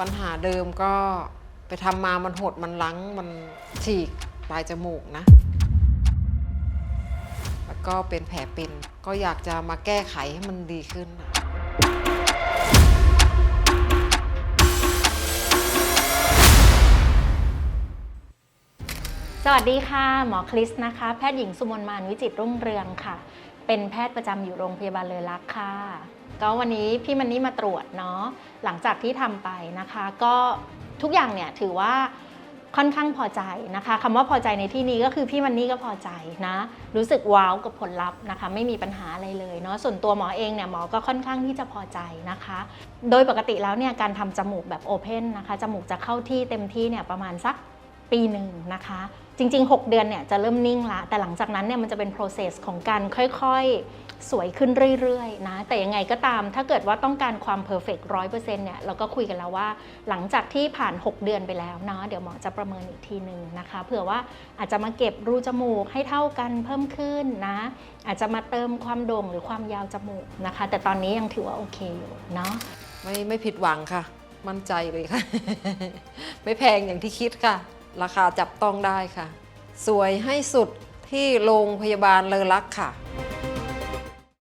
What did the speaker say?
ปัญหาเดิมก็ไปทำมามันหดมันลังมันฉีกปลายจมูกนะ แล้วก็เป็นแผลเป็นก็อยากจะมาแก้ไขให้มันดีขึ้นนะสวัสดีค่ะ หมอคริสนะคะ แพทย์หญิงสุมนมานวิจิตรุ่งเรืองค่ะ เป็นแพทย์ประจำอยู่โรงพยาบาลเลอรักค่ะ ก็วันนี้พี่มันนี่มาตรวจเนาะหลังจากที่ทำไปนะคะ ก็ทุกอย่างเนี่ยถือว่าค่อนข้างพอใจนะคะคำว่าพอใจในที่นี้ก็คือพี่มันนี่ก็พอใจนะ รู้สึกว้าวกับผลลัพธ์นะคะ ไม่มีปัญหาอะไรเลยเนาะส่วนตัวหมอเองเนี่ยหมอก็ค่อนข้างที่จะพอใจนะคะ โดยปกติแล้วเนี่ยการทำจมูกแบบโอเพนนะคะจมูกจะเข้าที่เต็มที่เนี่ยประมาณสัก ปีหนึ่งนะคะ จริง ๆ 6 เดือนเนี่ยจะเริ่มนิ่งละ แต่หลังจากนั้นเนี่ยมันจะเป็น process ของการค่อยๆ สวยขึ้นเรื่อยๆนะ แต่ยังไงก็ตามถ้าเกิดว่าต้องการความ perfect 100%เนี่ยเราก็คุยกันแล้วว่า หลังจากที่ผ่าน 6 เดือนไปแล้วเนาะเดี๋ยวหมอจะประเมินอีกทีหนึ่งนะคะเผื่อว่าอาจจะมาเก็บรูจมูกให้เท่ากันเพิ่มขึ้นนะ อาจจะมาเติมความโด่งหรือความยาวจมูกนะคะ แต่ตอนนี้ยังถือว่าโอเคอยู่เนาะไม่ไม่ผิดหวังค่ะ มั่นใจเลยค่ะ ไม่แพงอย่างที่คิดค่ะ ราคาจับต้องได้ค่ะ สวยให้สุดที่โรงพยาบาลเลอรักค่ะ